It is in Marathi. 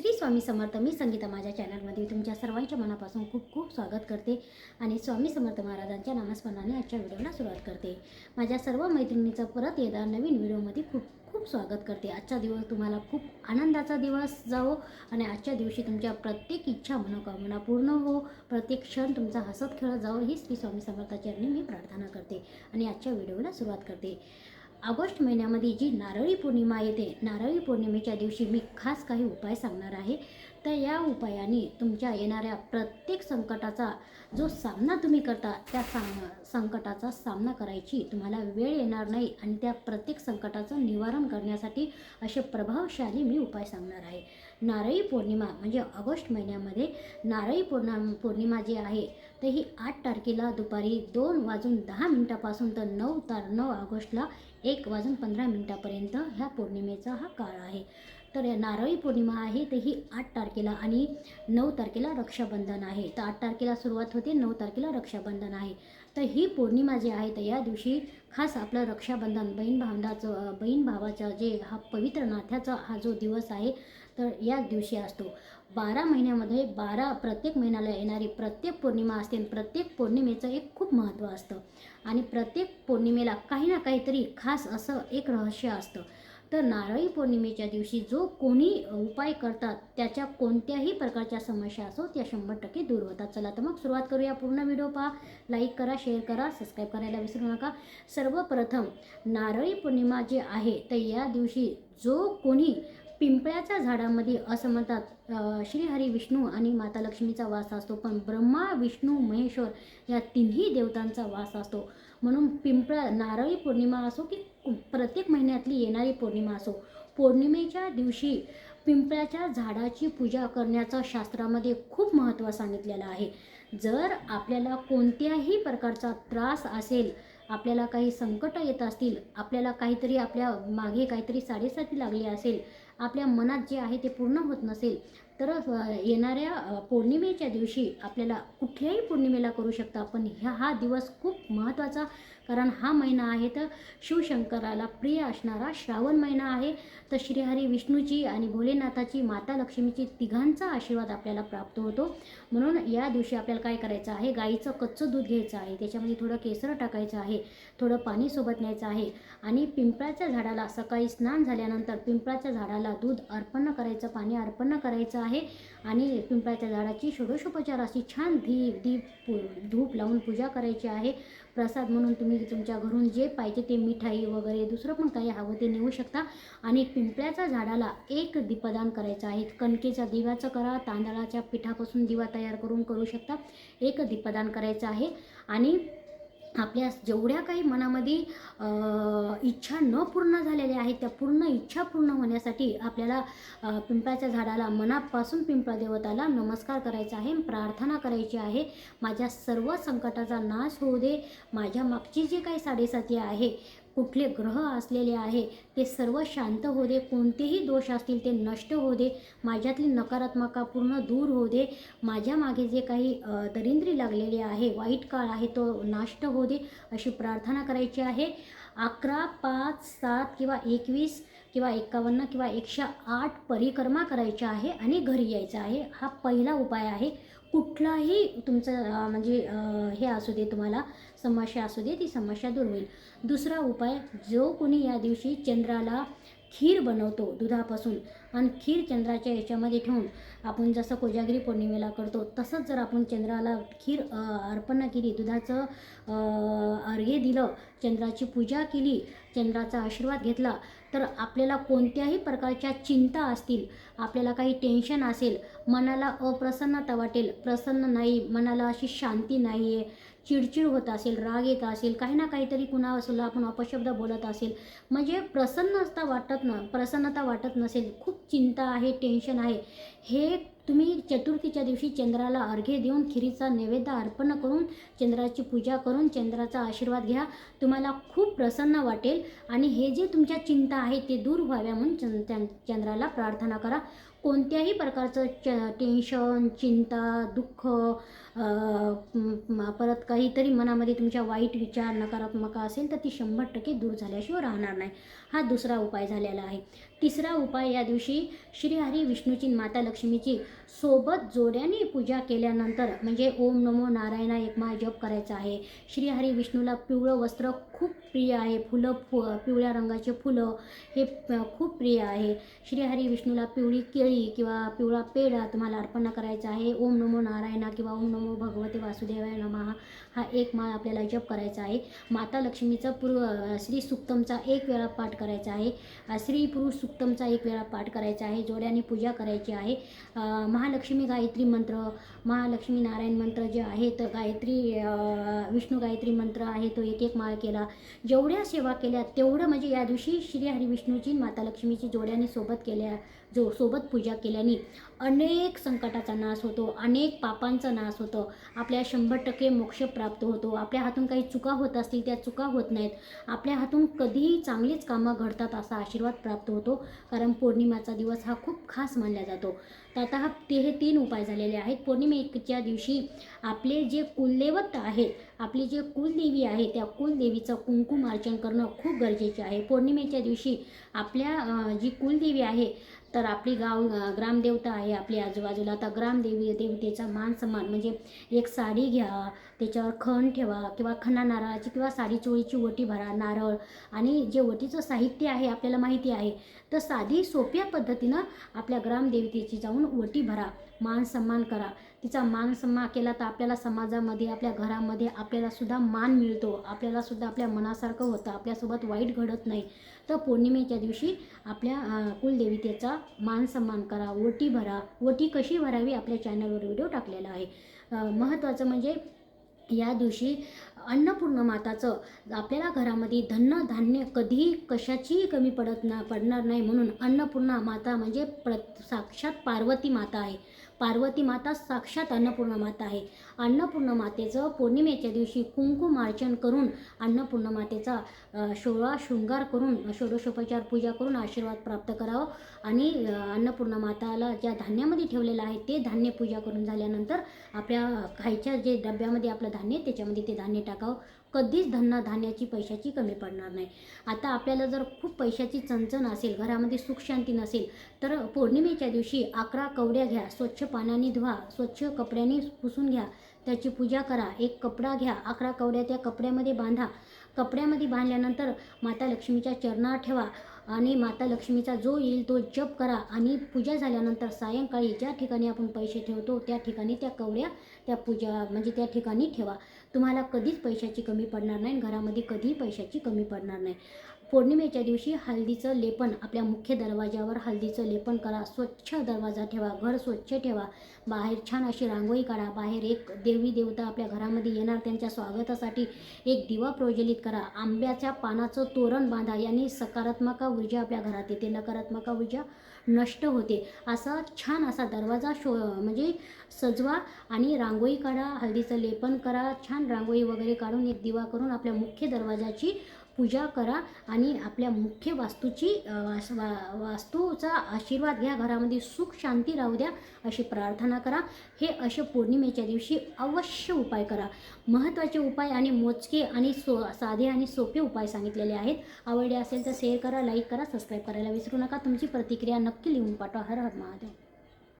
श्री स्वामी समर्थ मी संगीता माझ्या चॅनलमध्ये तुमच्या सर्वांच्या मनापासून खूप खूप स्वागत करते आणि स्वामी समर्थ महाराजांच्या नामस्मरणाने आजच्या व्हिडिओला सुरुवात करते. माझ्या सर्व मैत्रिणीचं परत येदा नवीन व्हिडिओमध्ये खूप खूप स्वागत करते. आजचा दिवस तुम्हाला खूप आनंदाचा दिवस जावो आणि आजच्या दिवशी तुमच्या प्रत्येक इच्छा मनोकामना पूर्ण हो. प्रत्येक क्षण तुमचा हसत खेळत जावो ही श्री स्वामी समर्थाच्या चरणी मी प्रार्थना करते आणि आजच्या व्हिडिओला सुरुवात करते. ऑगस्ट महिन्यामध्ये जी नारळी पौर्णिमा येते नारळी पौर्णिमेच्या दिवशी मी खास काही उपाय सांगणार आहे. तर या उपायाने तुमच्या येणाऱ्या प्रत्येक संकटाचा जो सामना तुम्ही करता त्या साम संकटाचा सामना करायची तुम्हाला वेळ येणार नाही आणि त्या प्रत्येक संकटाचं निवारण करण्यासाठी असे प्रभावशाली मी उपाय सांगणार आहे. नारळी पौर्णिमा म्हणजे ऑगस्ट महिन्यामध्ये नारळी पौर्णा पौर्णिमा जी आहे तर ही आठ तारखेला दुपारी दोन वाजून दहा मिनटापासून तर नऊ तार नऊ ऑगस्टला एक वाजून पंधरा मिनटापर्यंत ह्या पौर्णिमेचा हा काळ आहे. तर नारळी पौर्णिमा आहे तर ही आठ तारखेला आणि नऊ तारखेला रक्षाबंधन आहे. तर आठ तारखेला सुरुवात होते नऊ तारखेला रक्षाबंधन आहे. तर ही पौर्णिमा जी आहे तर या दिवशी खास आपलं रक्षाबंधन बहीण भावंडाचं बहीण भावाचा जे हा पवित्र नात्याचा हा जो दिवस आहे तर याच दिवशी असतो. बारा महिन्यामध्ये बारा प्रत्येक महिन्याला येणारी प्रत्येक पौर्णिमा असते आणि प्रत्येक पौर्णिमेचं एक खूप महत्त्व असतं. आणि प्रत्येक पौर्णिमेला काही ना काहीतरी खास असं एक रहस्य असतं. तर नारळी पौर्णिमेच्या दिवशी जो कोणी उपाय करतात त्याच्या कोणत्याही प्रकारच्या समस्या असो त्या शंभर टक्के दूर होतात. चला तर मग सुरुवात करूया पूर्ण व्हिडिओ पहा. लाईक करा शेअर करा सबस्क्राईब करायला विसरू नका. सर्वप्रथम नारळी पौर्णिमा जी आहे तर या दिवशी जो कोणी पिंपळ्याच्या झाडामध्ये असं म्हणतात अं, श्रीहरी विष्णू आणि माता लक्ष्मीचा वास असतो. पण ब्रह्मा विष्णू महेश्वर या तिन्ही देवतांचा वास असतो. म्हणून पिंपळा नारळी पौर्णिमा असो की प्रत्येक महिन्यातली येणारी पौर्णिमा असो पौर्णिमेच्या दिवशी पिंपळाच्या झाडाची पूजा करण्याचं शास्त्रामध्ये खूप महत्त्व सांगितलेलं आहे. जर आपल्याला कोणत्याही प्रकारचा त्रास असेल आपल्याला काही संकट येत असतील आपल्याला काहीतरी आपल्या मागे काहीतरी साडेसाती लागली असेल आपल्या मनात जे आहे ते पूर्ण होत नसेल तर येणाऱ्या पौर्णिमेच्या दिवशी आपल्याला कुठल्याही पौर्णिमेला करू शकता. पण ह्या हा दिवस खूप महत्त्वाचा कारण हा महिना आहे तर शिवशंकराला प्रिय असणारा श्रावण महिना आहे. तर श्रीहरी विष्णूची आणि भोलेनाथाची माता लक्ष्मीची तिघांचा आशीर्वाद आपल्याला प्राप्त होतो. म्हणून या दिवशी आपल्याला काय करायचं आहे? गाईचं कच्चं दूध घ्यायचं आहे. त्याच्यामध्ये थोडं केसर टाकायचं आहे. थोडं पाणी सोबत न्यायचं आहे. आणि पिंपळाच्या झाडाला सकाळी स्नान झाल्यानंतर पिंपळाच्या झाडाला दूध अर्पण करायचं पाणी अर्पण करायचं आहे. आणि पिंपळाच्या झाडाची षोडशोपचार अशी छान धीप दीप पू- धूप लावून पूजा करायची आहे. प्रसाद म्हणून तुम्ही तुमच्या घरून जे पाहिजे ते मिठाई वगैरे दुसरं पण काही हवं ते नेऊ शकता. आणि पिंपळ्याच्या झाडाला एक दीपदान करायचं आहे. कणकेच्या दिव्याचं करा तांदळाच्या पिठापासून दिवा तयार करून करू शकता. एक दीपदान करायचं आहे. आणि आपल्या जेवढ्या काही मनामध्ये इच्छा न पूर्ण झालेल्या आहेत त्या पूर्ण इच्छा पूर्ण होण्यासाठी आपल्याला पिंपळाच्या झाडाला मनापासून पिंपळा देवताला नमस्कार करायचा आहे प्रार्थना करायची आहे. माझ्या सर्व संकटाचा नाश होऊ दे. माझ्या मागची जी काही साडेसाती आहे कुठले ग्रह असलेले आहे ते सर्व शांत होऊ दे. कोणतेही दोष असतील ते नष्ट होऊ दे. माझ्यातली नकारात्मका पूर्ण दूर होऊ दे. माझ्या मागे जे काही दरिंद्री लागलेली आहे वाईट काळ आहे तो नष्ट होऊ दे अशी प्रार्थना करायची आहे. अकरा पाच सात किंवा एकवीस किंवा एकावन्न किंवा एकशे आठ परिक्रमा करायच्या आहे आणि घरी यायचं आहे. हा पहिला उपाय आहे. कुठलाही तुमचं म्हणजे हे असू दे तुम्हाला समस्या असू दे ती समस्या दूर होईल. दुसरा उपाय जो कोणी या दिवशी चंद्राला खीर बनवतो दुधापासून. आणि खीर चंद्राच्या याच्यामध्ये ठेवून आपण जसं कोजागिरी पौर्णिमेला करतो तसंच जर आपण चंद्राला खीर अर्पण केली दुधाचं अर्घे अर्घ्य दिलं चंद्राची पूजा केली चंद्राचा आशीर्वाद घेतला तर आपल्याला कोणत्याही प्रकारच्या चिंता असतील आपल्याला काही टेन्शन असेल मनाला अप्रसन्नता वाटेल प्रसन्न नाही मनाला अशी शांती नाही आहे चिडचिड होत असेल राग येत असेल काही ना काहीतरी कुणा असेल आपण अपशब्द बोलत असेल म्हणजे प्रसन्नता वाटत न प्रसन्नता वाटत नसेल खूप चिंता आहे टेन्शन आहे. हे तुम्ही चतुर्थीच्या दिवशी चंद्राला अर्घ्य देऊन खिरीचा नैवेद्य अर्पण करून चंद्राची पूजा करून चंद्राचा आशीर्वाद घ्या. तुम्हाला खूप प्रसन्न वाटेल आणि हे जे तुमच्या चिंता आहे ते दूर व्हाव्या म्हणून चंद चंद्राला प्रार्थना करा. कोणत्याही प्रकारचं च टेन्शन चिंता दुःख परत काहीतरी मनामध्ये तुमच्या वाईट विचार नकारात्मक असेल तर ती शंभर टक्के दूर झाल्याशिवाय राहणार नाही. हा दुसरा उपाय झालेला आहे. तिसरा उपाय या दिवशी श्रीहरी विष्णूची माता लक्ष्मीची सोबत जोड्याने पूजा केल्यानंतर म्हणजे ओम नमो नारायणा एक जप करायचा आहे. श्रीहरी विष्णूला पिवळं वस्त्र खूप प्रिय आहे. फुलं फु पिवळ्या रंगाचे फुलं हे खूप प्रिय आहे. श्रीहरी विष्णूला पिवळी केळ किंवा पिवळा पेढा तुम्हाला अर्पण करायचा आहे. ओम नमो नारायणा किंवा ओम नमो भगवते वासुदेवाय नमः हा एक माळ आपल्याला जप करायचा आहे. माता लक्ष्मीचा पूर्व श्री सुक्तमचा एक वेळा पाठ करायचा आहे. श्री पुरुष सुक्तमचा एक वेळा पाठ करायचा आहे. जोड्याने पूजा करायची आहे. महालक्ष्मी गायत्री मंत्र महालक्ष्मी नारायण मंत्र जे आहे तर गायत्री विष्णू गायत्री मंत्र आहे तो एक एक माळ केला. जेवढ्या सेवा केल्या तेवढं म्हणजे या दिवशी श्री हरी विष्णूची माता लक्ष्मीची जोड्याने सोबत केल्या जो सोबत पूजा केल्याने अनेक संकटाचा नाश होतो अनेक पापांचा नाश होतो. आपल्या शंभर टक्के मोक्ष प्राप्त होतो. आपल्या हातून काही चुका होत असतील त्या चुका होत नाहीत. आपल्या हातून कधीही चांगलीच कामं घडतात असा आशीर्वाद प्राप्त होतो. कारण पौर्णिमाचा दिवस हा खूप खास मानला जातो. तर आता हा ते हे तीन उपाय झालेले आहेत. पौर्णिमेच्या दिवशी आपले जे कुलदेवत आहे आपली जे कुलदेवी आहे त्या कुलदेवीचं कुंकुम अर्चन करणं खूप गरजेचे आहे. पौर्णिमेच्या दिवशी आपल्या जी कुलदेवी आहे तर आपली गाव ग्रामदेवता आहे आपली आजूबाजूला. तर ग्रामदेवी देवतेचा मान सन्मान म्हणजे एक साडी घ्या त्याच्यावर खण ठेवा किंवा खणा नारळाची किंवा साडी चोळीची ओटी भरा नारळ. आणि जे ओटीचं साहित्य आहे आपल्याला माहिती आहे तर साधी सोप्या पद्धतीनं आपल्या ग्रामदेवतेची जाऊन ओटी भरा मान सन्मान करा. तिचा मान सन्मान केला तर आपल्याला समाजामध्ये आपल्या घरामध्ये आपल्याला सुद्धा मान मिळतो. आपल्याला सुद्धा आपल्या मनासारखं होतं. आपल्यासोबत वाईट घडत नाही. तर पौर्णिमेच्या दिवशी आपल्या कुलदेवतेचा मान सन्मान करा ओटी भरा. ओटी कशी भरावी? आपल्या चॅनलवर व्हिडिओ टाकलेला आहे. महत्त्वाचं म्हणजे या दिवशी अन्नपूर्ण माताचं आपल्याला घरामध्ये धन्न धान्य कधीही कशाचीही कमी पडत ना पडणार नाही म्हणून अन्नपूर्णा माता म्हणजे प्र साक्षात पार्वती माता आहे. पार्वती माता साक्षात अन्नपूर्णा माता आहे. अन्नपूर्ण मातेचं पौर्णिमेच्या दिवशी कुंकुमार्चन करून अन्नपूर्ण मातेचा सोळा शृंगार करून षोडशोपचार पूजा करून आशीर्वाद प्राप्त करावं आणि अन्नपूर्णा अन्नपूर्ण माताला ज्या धान्यामध्ये ठेवलेलं आहे ते धान्य पूजा करून झाल्यानंतर आपल्या खायच्या जे डब्यामध्ये आपलं धान्य आहे, त्याच्यामध्ये ते धान्य टाकावं. कधीच धन्न धान्याची पैशाची कमी पडणार नाही. आता आपल्याला जर खूप पैशाची चणचण असेल घरामध्ये सुखशांती नसेल तर पौर्णिमेच्या दिवशी अकरा कवड्या घ्या स्वच्छ पाण्याने धुवा स्वच्छ कपड्याने पुसून घ्या त्याची पूजा करा एक कपडा घ्या अकरा कवड्या त्या कपड्यामध्ये बांधा. कपड्यामध्ये बांधल्यानंतर माता लक्ष्मीच्या चरणावर ठेवा आणि माता लक्ष्मीचा जो येईल तो जप करा आणि पूजा झाल्यानंतर सायंकाळी ज्या ठिकाणी आपण पैसे ठेवतो त्या ठिकाणी त्या कवड्या त्या पूजा म्हणजे त्या ठिकाणी ठेवा. तुम्हाला कधीच पैशाची कमी पडणार नाही घरामध्ये कधीही पैशाची कमी पडणार नाही. पौर्णिमेच्या दिवशी हळदीचं लेपन. आपल्या मुख्य दरवाजावर हळदीचं लेपन करा. स्वच्छ दरवाजा ठेवा. घर स्वच्छ ठेवा. बाहेर छान अशी रांगोळी काढा. बाहेर एक देवी देवता आपल्या घरामध्ये येणार. त्यांच्या स्वागतासाठी एक दिवा प्रज्वलित करा. आंब्याच्या पानाचं तोरण बांधा. यांनी सकारात्मक ऊर्जा आपल्या घरात येते. नकारात्मक ऊर्जा नष्ट होते. असा छान असा दरवाजा शो म्हणजे सजवा आणि रांगोळी काढा. हळदीचं लेपन करा. छान रांगोळी वगैरे काढून एक दिवा करून आपल्या मुख्य दरवाजाची पूजा करा आणि आपल्या मुख्य वास्तूची वास- वा- वास्तूचा आशीर्वाद घ्या. घरामध्ये सुख शांती राहू द्या अशी प्रार्थना करा. हे असे पौर्णिमेच्या दिवशी अवश्य उपाय करा. महत्त्वाचे उपाय आणि मोजके आणि सो साधे आणि सोपे उपाय सांगितलेले आहेत. आवडले असेल तर शेअर करा लाईक करा सबस्क्राईब करायला विसरू नका. तुमची प्रतिक्रिया नक्की लिहून पाठवा. हर हर महादेव.